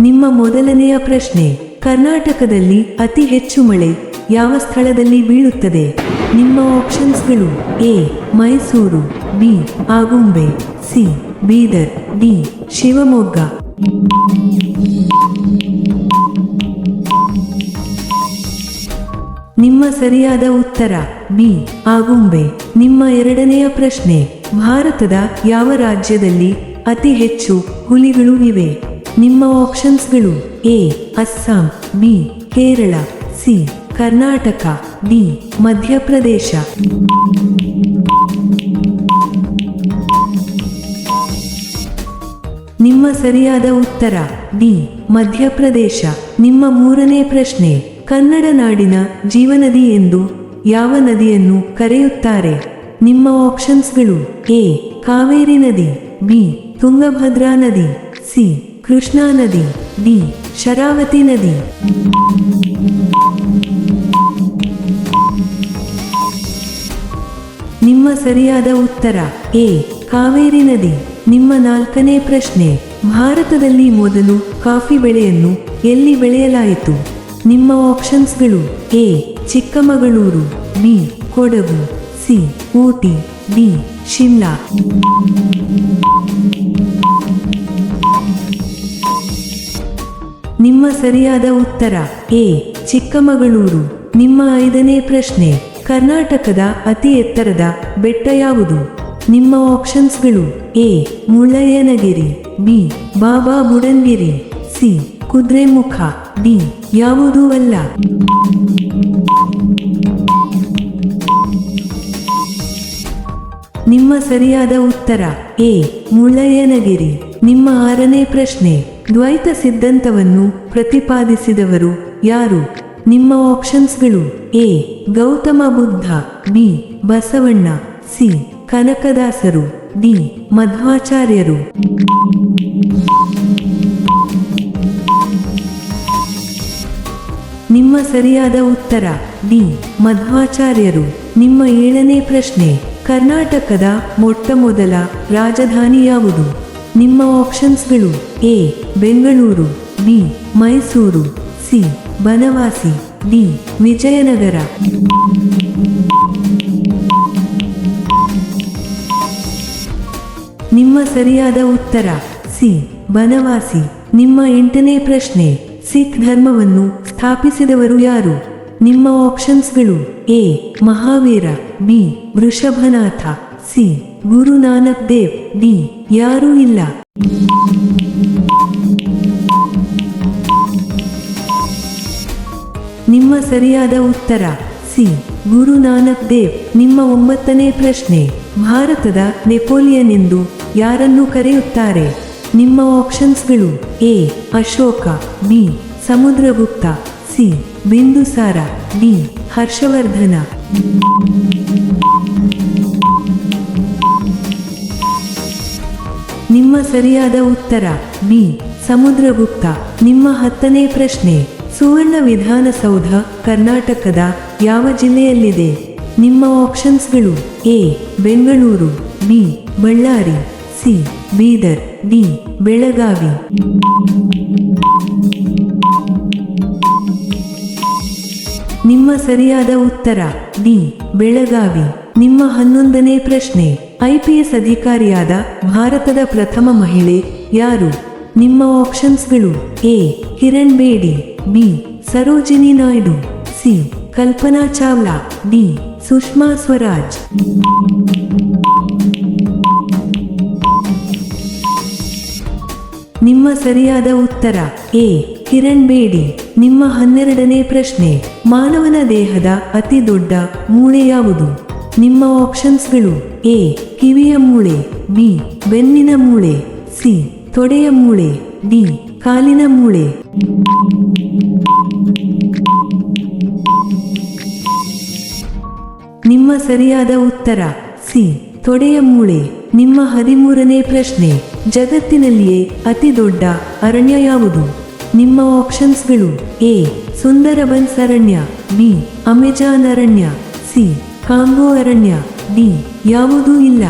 ನಿಮ್ಮ ಮೊದಲನೆಯ ಪ್ರಶ್ನೆ, ಕರ್ನಾಟಕದಲ್ಲಿ ಅತಿ ಹೆಚ್ಚು ಮಳೆ ಯಾವ ಸ್ಥಳದಲ್ಲಿ ಬೀಳುತ್ತದೆ? ನಿಮ್ಮ ಆಪ್ಷನ್ಸ್ಗಳು A, Mysuru, B, Agumbe, C, Bidar, D, Shivamogga. ನಿಮ್ಮ ಸರಿಯಾದ ಉತ್ತರ, ಬಿ, ಆಗುಂಬೆ. ನಿಮ್ಮ ಎರಡನೆಯ ಪ್ರಶ್ನೆ, ಭಾರತದ ಯಾವ ರಾಜ್ಯದಲ್ಲಿ ಅತಿ ಹೆಚ್ಚು ಹುಲಿಗಳು ಇವೆ? ನಿಮ್ಮ ಆಪ್ಷನ್ಸ್ಗಳು A Assam B Kerala C Karnataka D Madhya Pradesh ನಿಮ್ಮ ಸರಿಯಾದ ಉತ್ತರ ಡಿ ಮಧ್ಯಪ್ರದೇಶ ನಿಮ್ಮ ಮೂರನೇ ಪ್ರಶ್ನೆ, ಕನ್ನಡ ನಾಡಿನ ಜೀವನದಿ ಎಂದು ಯಾವ ನದಿಯನ್ನು ಕರೆಯುತ್ತಾರೆ? ನಿಮ್ಮ ಆಪ್ಷನ್ಸ್ಗಳು ಎ ಕಾವೇರಿ ನದಿ ಬಿ ತುಂಗಭದ್ರಾ ನದಿ ಸಿ ಕೃಷ್ಣಾ ನದಿ, ಡಿ. ಶರಾವತಿ ನದಿ. ನಿಮ್ಮ ಸರಿಯಾದ ಉತ್ತರ, ಎ. ಕಾವೇರಿ ನದಿ. ನಿಮ್ಮ ನಾಲ್ಕನೇ ಪ್ರಶ್ನೆ, ಭಾರತದಲ್ಲಿ ಮೊದಲು ಕಾಫಿ ಬೆಳೆಯನ್ನು ಎಲ್ಲಿ ಬೆಳೆಯಲಾಯಿತು? ನಿಮ್ಮ ಆಪ್ಷನ್ಸ್ಗಳು, A. Chikkamagaluru, B. Kodagu, C. Ooty, D. Shimla. ನಿಮ್ಮ ಸರಿಯಾದ ಉತ್ತರ. ಎ. ಚಿಕ್ಕಮಗಳೂರು. ನಿಮ್ಮ ಐದನೇ ಪ್ರಶ್ನೆ. ಕರ್ನಾಟಕದ ಅತಿ ಎತ್ತರದ ಬೆಟ್ಟ ಯಾವುದು? ನಿಮ್ಮ ಆಪ್ಷನ್ಸ್ಗಳು. A. Mullayanagiri. B. Baba Budangiri. C. Kudremukh. D. ಯಾವುದೂ ಅಲ್ಲ. ನಿಮ್ಮ ಸರಿಯಾದ ಉತ್ತರ. ಎ. ಮುಳ್ಳಯ್ಯನಗಿರಿ. ನಿಮ್ಮ ಆರನೇ ಪ್ರಶ್ನೆ. ದ್ವೈತ ಸಿದ್ಧಾಂತವನ್ನು ಪ್ರತಿಪಾದಿಸಿದವರು ಯಾರು? ನಿಮ್ಮ ಆಪ್ಷನ್ಸ್ಗಳು A. Gautama Buddha, B. Basavanna, C. ಕನಕದಾಸರು, ಡಿ. ಮಧ್ವಾಚಾರ್ಯರು. ನಿಮ್ಮ ಸರಿಯಾದ ಉತ್ತರ, ಡಿ. ಮಧ್ವಾಚಾರ್ಯರು. ನಿಮ್ಮ ಏಳನೇ ಪ್ರಶ್ನೆ, ಕರ್ನಾಟಕದ ಮೊಟ್ಟ ಮೊದಲ ರಾಜಧಾನಿ ಯಾವುದು ನಿಮ್ಮ ಆಪ್ಷನ್ಸ್ಗಳು A. Bengaluru, B, Mysuru, C, Banavasi, D, Vijayanagara. ನಿಮ್ಮ ಸರಿಯಾದ ಉತ್ತರ, ಸಿ, ಬನವಾಸಿ. ನಿಮ್ಮ ಎಂಟನೇ ಪ್ರಶ್ನೆ, ಸಿಖ್ ಧರ್ಮವನ್ನು ಸ್ಥಾಪಿಸಿದವರು ಯಾರು? ನಿಮ್ಮ ಆಪ್ಷನ್ಸ್ಗಳು, A, Mahavira, B, Vrishabhanatha, C Guru Nanak Dev, D, ಯಾರೂ ಇಲ್ಲ. ನಿಮ್ಮ ಸರಿಯಾದ ಉತ್ತರ. ಸಿ. ಗುರು ನಾನಕ್ ದೇವ್. ನಿಮ್ಮ ಒಂಬತ್ತನೇ ಪ್ರಶ್ನೆ. ಭಾರತದ ನೆಪೋಲಿಯನ್ ಎಂದು ಯಾರನ್ನು ಕರೆಯುತ್ತಾರೆ? ನಿಮ್ಮ ಆಪ್ಷನ್ಸ್ಗಳು A. Ashoka, B. Samudragupta, C. Bindusara, D. Harshavardhana. ನಿಮ್ಮ ಸರಿಯಾದ ಉತ್ತರ. ಬಿ. ಸಮುದ್ರಗುಪ್ತ. ನಿಮ್ಮ ಹತ್ತನೇ ಪ್ರಶ್ನೆ. ಸುವರ್ಣ ವಿಧಾನಸೌಧ ಕರ್ನಾಟಕದ ಯಾವ ಜಿಲ್ಲೆಯಲ್ಲಿದೆ? ನಿಮ್ಮ ಆಪ್ಷನ್ಸ್ಗಳು A, Bengaluru, B, Ballari, C, Bidar, D, Belagavi. ನಿಮ್ಮ ಸರಿಯಾದ ಉತ್ತರ, ಡಿ, ಬೆಳಗಾವಿ. ನಿಮ್ಮ ಹನ್ನೊಂದನೇ ಪ್ರಶ್ನೆ ಐಪಿಎಸ್ ಅಧಿಕಾರಿಯಾದ ಭಾರತದ ಪ್ರಥಮ ಮಹಿಳೆ ಯಾರು? ನಿಮ್ಮ ಆಪ್ಷನ್ಸ್ಗಳು A, Kiran Bedi, B, Sarojini Naidu, C, Kalpana Chawla, D, Sushma Swaraj. ನಿಮ್ಮ ಸರಿಯಾದ ಉತ್ತರ ಎ, ಕಿರಣ್ ಬೇಡಿ. ನಿಮ್ಮ ಹನ್ನೆರಡನೇ ಪ್ರಶ್ನೆ, ಮಾನವನ ದೇಹದ ಅತಿ ದೊಡ್ಡ ಮೂಳೆ ಯಾವುದು? ನಿಮ್ಮ ಆಪ್ಷನ್ಸ್ಗಳು ಎ, ಕಿವಿಯ ಮೂಳೆ, ಬಿ, ಬೆನ್ನಿನ ಮೂಳೆ, ಸಿ ತೊಡೆಯ ಮೂಳೆ, ಡಿ, ಕಾಲಿನ ಮೂಳೆ. ನಿಮ್ಮ ಸರಿಯಾದ ಉತ್ತರ, ಸಿ, ತೊಡೆಯ ಮೂಳೆ. ನಿಮ್ಮ ಹದಿಮೂರನೇ ಪ್ರಶ್ನೆ, ಜಗತ್ತಿನಲ್ಲಿಯೇ ಅತಿ ದೊಡ್ಡ ಅರಣ್ಯ ಯಾವುದು? ನಿಮ್ಮ ಆಪ್ಷನ್ಸ್ಗಳು ಎ ಸುಂದರಬನ್ಸ್ ಅರಣ್ಯ, ಬಿ, ಅಮೆಜಾನ್ ಅರಣ್ಯ, ಸಿ, ಕಾಂಗೋ ಅರಣ್ಯ, ಡಿ, ಯಾವುದೂ ಇಲ್ಲ.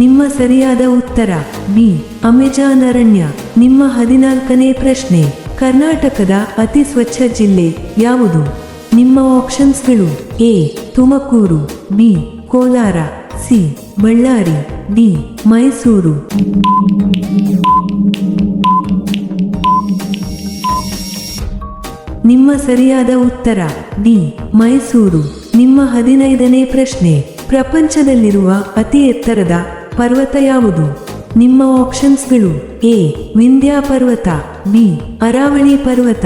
ನಿಮ್ಮ ಸರಿಯಾದ ಉತ್ತರ, ಬಿ, ಅಮೆಜಾನ್ ಅರಣ್ಯ. ನಿಮ್ಮ ಹದಿನಾಲ್ಕನೇ ಪ್ರಶ್ನೆ, ಕರ್ನಾಟಕದ ಅತಿ ಸ್ವಚ್ಛ ಜಿಲ್ಲೆ ಯಾವುದು? ನಿಮ್ಮ ಆಪ್ಷನ್ಸ್ಗಳು, A, Tumakuru, B, Kolar, C, Ballari, D, Mysuru. ನಿಮ್ಮ ಸರಿಯಾದ ಉತ್ತರ, ಡಿ, ಮೈಸೂರು. ನಿಮ್ಮ ಹದಿನೈದನೇ ಪ್ರಶ್ನೆ, ಪ್ರಪಂಚದಲ್ಲಿರುವ ಅತಿ ಎತ್ತರದ ಪರ್ವತ ಯಾವುದು? ನಿಮ್ಮ ಆಪ್ಷನ್ಸ್ಗಳು ಎ, ವಿಂಧ್ಯ ಪರ್ವತ, ಬಿ, ಅರಾವಳಿ ಪರ್ವತ,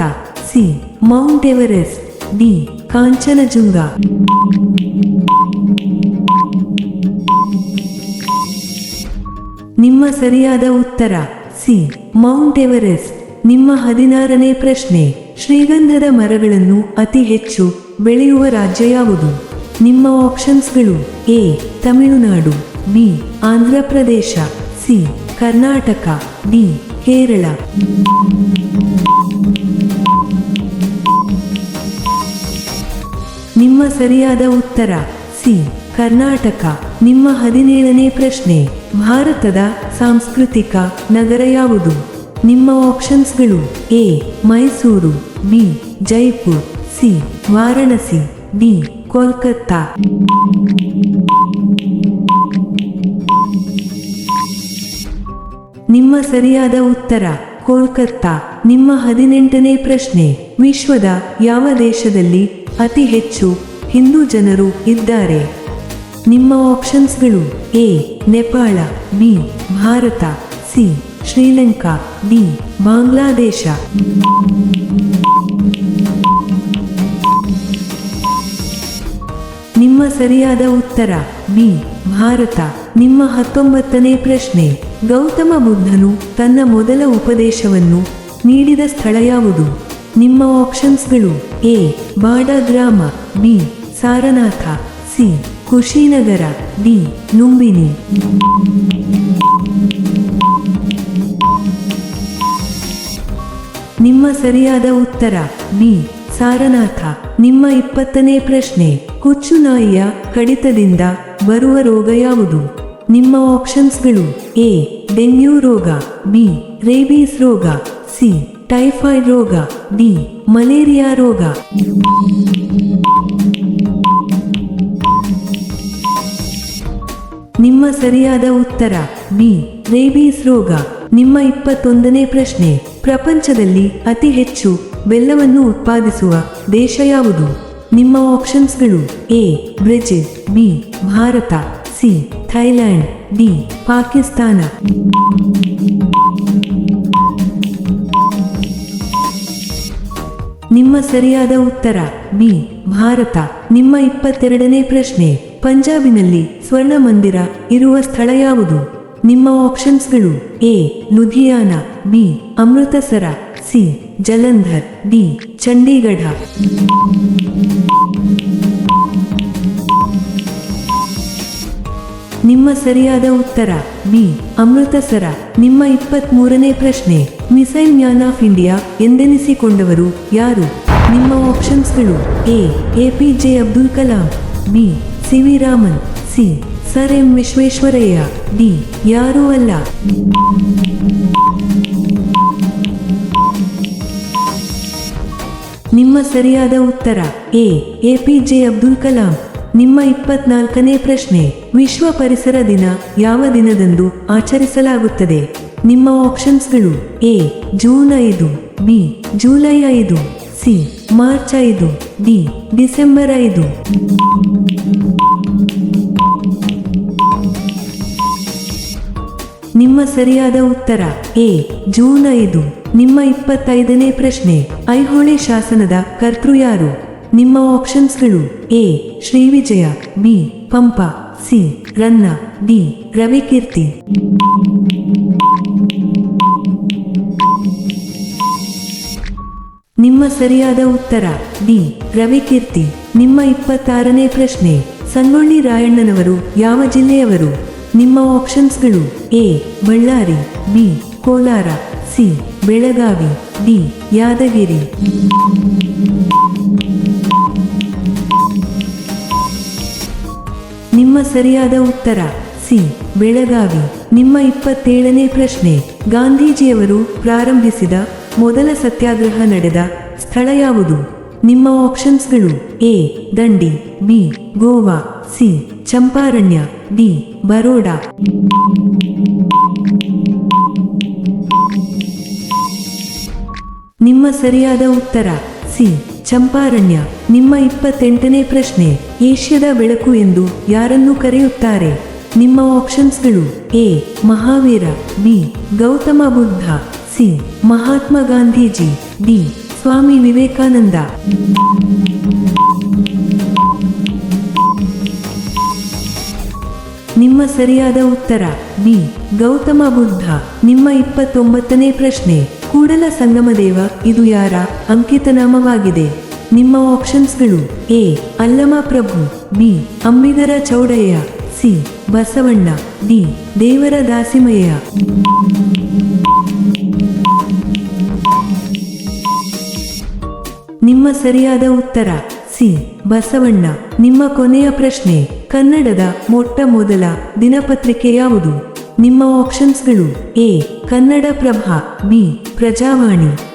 C, Mount Everest, D, Kangchenjunga. ನಿಮ್ಮ ಸರಿಯಾದ ಉತ್ತರ, ಸಿ, ಮೌಂಟ್ ಎವರೆಸ್ಟ್. ನಿಮ್ಮ ಹದಿನಾರನೇ ಪ್ರಶ್ನೆ, ಶ್ರೀಗಂಧದ ಮರಗಳನ್ನು ಅತಿ ಹೆಚ್ಚು ಬೆಳೆಯುವ ರಾಜ್ಯ ಯಾವುದು? ನಿಮ್ಮ ಆಪ್ಷನ್ಸ್ಗಳು A, Tamil Nadu. B Andhra Pradesh, C Karnataka, D Kerala. ನಿಮ್ಮ ಸರಿಯಾದ ಉತ್ತರ, ಸಿ ಕರ್ನಾಟಕ. ನಿಮ್ಮ ಹದಿನೇಳನೇ ಪ್ರಶ್ನೆ, ಭಾರತದ ಸಾಂಸ್ಕೃತಿಕ ನಗರ ಯಾವುದು? ನಿಮ್ಮ ಆಪ್ಷನ್ಸ್ಗಳು, A Mysuru, B Jaipur, C Varanasi, D Kolkata. ನಿಮ್ಮ ಸರಿಯಾದ ಉತ್ತರ, ಕೋಲ್ಕತ್ತಾ. ನಿಮ್ಮ ಹದಿನೆಂಟನೇ ಪ್ರಶ್ನೆ, ವಿಶ್ವದ ಯಾವ ದೇಶದಲ್ಲಿ ಅತಿ ಹೆಚ್ಚು ಹಿಂದೂ ಜನರು ಇದ್ದಾರೆ? ನಿಮ್ಮ ಆಪ್ಷನ್ಸ್ಗಳು A, Nepal, B, Bharat, C, Sri Lanka, D, Bangladesh. ನಿಮ್ಮ ಸರಿಯಾದ ಉತ್ತರ, ಬಿ, ಭಾರತ. ನಿಮ್ಮ ಹತ್ತೊಂಬತ್ತನೇ ಪ್ರಶ್ನೆ ಗೌತಮ ಬುದ್ಧನು ತನ್ನ ಮೊದಲ ಉಪದೇಶವನ್ನು ನೀಡಿದ ಸ್ಥಳ ಯಾವುದು? ನಿಮ್ಮ ಆಪ್ಷನ್ಸ್ಗಳು A, Badagrama, B, Sarnath, C, Kushinagar, D Lumbini ನಿಮ್ಮ ಸರಿಯಾದ ಉತ್ತರ, ಬಿ, ಸಾರನಾಥ. ನಿಮ್ಮ ಇಪ್ಪತ್ತನೇ ಪ್ರಶ್ನೆ ಹುಚ್ಚುನಾಯಿಯ ಕಡಿತದಿಂದ ಬರುವ ರೋಗ ಯಾವುದು? ನಿಮ್ಮ ಆಪ್ಷನ್ಸ್ಗಳು ಎ ಡೆಂಗ್ಯೂ ರೋಗ ಬಿ ರೇಬೀಸ್ ರೋಗ ಸಿ ಟೈಫಾಯ್ಡ್ ರೋಗ ಡಿ ಮಲೇರಿಯಾ ರೋಗ. ನಿಮ್ಮ ಸರಿಯಾದ ಉತ್ತರ ಬಿ ರೇಬೀಸ್ ರೋಗ. ನಿಮ್ಮ ಇಪ್ಪತ್ತೊಂದನೇ ಪ್ರಶ್ನೆ, ಪ್ರಪಂಚದಲ್ಲಿ ಅತಿ ಹೆಚ್ಚು ಬೆಲ್ಲವನ್ನು ಉತ್ಪಾದಿಸುವ ದೇಶ ಯಾವುದು? ನಿಮ್ಮ ಆಪ್ಷನ್ಸ್ಗಳು A Brazil B Bharat C Thailand D Pakistan. ನಿಮ್ಮ ಸರಿಯಾದ ಉತ್ತರ, ಬಿ, ಭಾರತ. ನಿಮ್ಮ ಇಪ್ಪತ್ತೆರಡನೇ ಪ್ರಶ್ನೆ, ಪಂಜಾಬಿನಲ್ಲಿ ಸ್ವರ್ಣ ಮಂದಿರ ಇರುವ ಸ್ಥಳ ಯಾವುದು? ನಿಮ್ಮ ಆಪ್ಷನ್ಸ್ಗಳು, A, Ludhiana, B, Amritsar, C, Jalandhar, D, Chandigarh. ನಿಮ್ಮ ಸರಿಯಾದ ಉತ್ತರ ಬಿ ಅಮೃತಸರ. ನಿಮ್ಮ ಇಪ್ಪತ್ತ್ ಮೂರನೇ ಪ್ರಶ್ನೆ, ಮಿಸೈಲ್ ಮ್ಯಾನ್ ಆಫ್ ಇಂಡಿಯಾ ಎಂದೆನಿಸಿಕೊಂಡವರು ಯಾರು? ನಿಮ್ಮ ಆಪ್ಷನ್ಸ್ಗಳು A P J Abdul Kalam, B, C V Raman, C, Sir M Visvesvaraya, D, ಯಾರೂ ಅಲ್ಲ. ನಿಮ್ಮ ಸರಿಯಾದ ಉತ್ತರ, A A P J Abdul Kalam. ನಿಮ್ಮ ಇಪ್ಪತ್ನಾಲ್ಕನೇ ಪ್ರಶ್ನೆ ವಿಶ್ವ ಪರಿಸರ ದಿನ ಯಾವ ದಿನದಂದು ಆಚರಿಸಲಾಗುತ್ತದೆ? ನಿಮ್ಮ ಆಪ್ಷನ್ಸ್ಗಳು ಎ, ಜೂನ್ ಐದು, ಬಿ, ಜುಲೈ ಐದು, ಸಿ, ಮಾರ್ಚ್ ಐದು, ಡಿ, ಡಿಸೆಂಬರ್ ಐದು. ನಿಮ್ಮ ಸರಿಯಾದ ಉತ್ತರ ಎ, ಜೂನ್ ಐದು. ನಿಮ್ಮ ಇಪ್ಪತ್ತೈದನೇ ಪ್ರಶ್ನೆ, ಐಹೊಳೆ ಶಾಸನದ ಕರ್ತೃ ಯಾರು? ನಿಮ್ಮ ಆಪ್ಷನ್ಸ್ಗಳು A Srivijaya B, Pampa. C, Ranna D Ravikirti. ನಿಮ್ಮ ಸರಿಯಾದ ಉತ್ತರ ಡಿ ರವಿಕೀರ್ತಿ. ನಿಮ್ಮ ಇಪ್ಪತ್ತಾರನೇ ಪ್ರಶ್ನೆ ಸಂಗೊಳ್ಳಿ ರಾಯಣ್ಣನವರು ಯಾವ ಜಿಲ್ಲೆಯವರು? ನಿಮ್ಮ ಆಪ್ಷನ್ಸ್ಗಳು, A, Ballari, B, Kolar, C, Belagavi, D, Yadagiri. ನಿಮ್ಮ ಸರಿಯಾದ ಉತ್ತರ, ಸಿ, ಬೆಳಗಾವಿ. ನಿಮ್ಮ ಇಪ್ಪತ್ತೇಳನೇ ಪ್ರಶ್ನೆ. ಗಾಂಧೀಜಿಯವರು ಪ್ರಾರಂಭಿಸಿದ ಮೊದಲ ಸತ್ಯಾಗ್ರಹ ನಡೆದ ಸ್ಥಳ ಯಾವುದು? ನಿಮ್ಮ ಆಪ್ಷನ್ಸ್ಗಳು A, Dandi, B, Goa, C, Champaranya, D, Baroda. ನಿಮ್ಮ ಸರಿಯಾದ ಉತ್ತರ, ಸಿ, ಚಂಪಾರಣ್ಯ. ನಿಮ್ಮ ಇಪ್ಪತ್ತೆಂಟನೇ ಪ್ರಶ್ನೆ. ಏಷ್ಯಾದ ಬೆಳಕು ಎಂದು ಯಾರನ್ನು ಕರೆಯುತ್ತಾರೆ? ನಿಮ್ಮ ಆಪ್ಷನ್ಸ್ಗಳು A, Mahavira, B, Gautama Buddha, C, Mahatma Gandhiji, D, Swami Vivekananda. ನಿಮ್ಮ ಸರಿಯಾದ ಉತ್ತರ, ಬಿ, ಗೌತಮ ಬುದ್ಧ. ನಿಮ್ಮ ಇಪ್ಪತ್ತೊಂಬತ್ತನೇ ಪ್ರಶ್ನೆ. ಕೂಡಲ ಸಂಗಮದೇವ, ಇದು ಯಾರ? ಅಂಕಿತನಾಮವಾಗಿದೆ ನಿಮ್ಮ ಆಪ್ಷನ್ಸ್ಗಳು A Allama Prabhu B Ambidara Chowdayya, C, Basavanna, D, Devara Dasimayya. ನಿಮ್ಮ ಸರಿಯಾದ ಉತ್ತರ, ಸಿ, ಬಸವಣ್ಣ. ನಿಮ್ಮ ಕೊನೆಯ ಪ್ರಶ್ನೆ, ಕನ್ನಡದ ಮೊಟ್ಟ ಮೊದಲ ದಿನಪತ್ರಿಕೆ ಯಾವುದು? ನಿಮ್ಮ ಆಪ್ಷನ್ಸ್ಗಳು A Kannada Prabha B, Prajavani.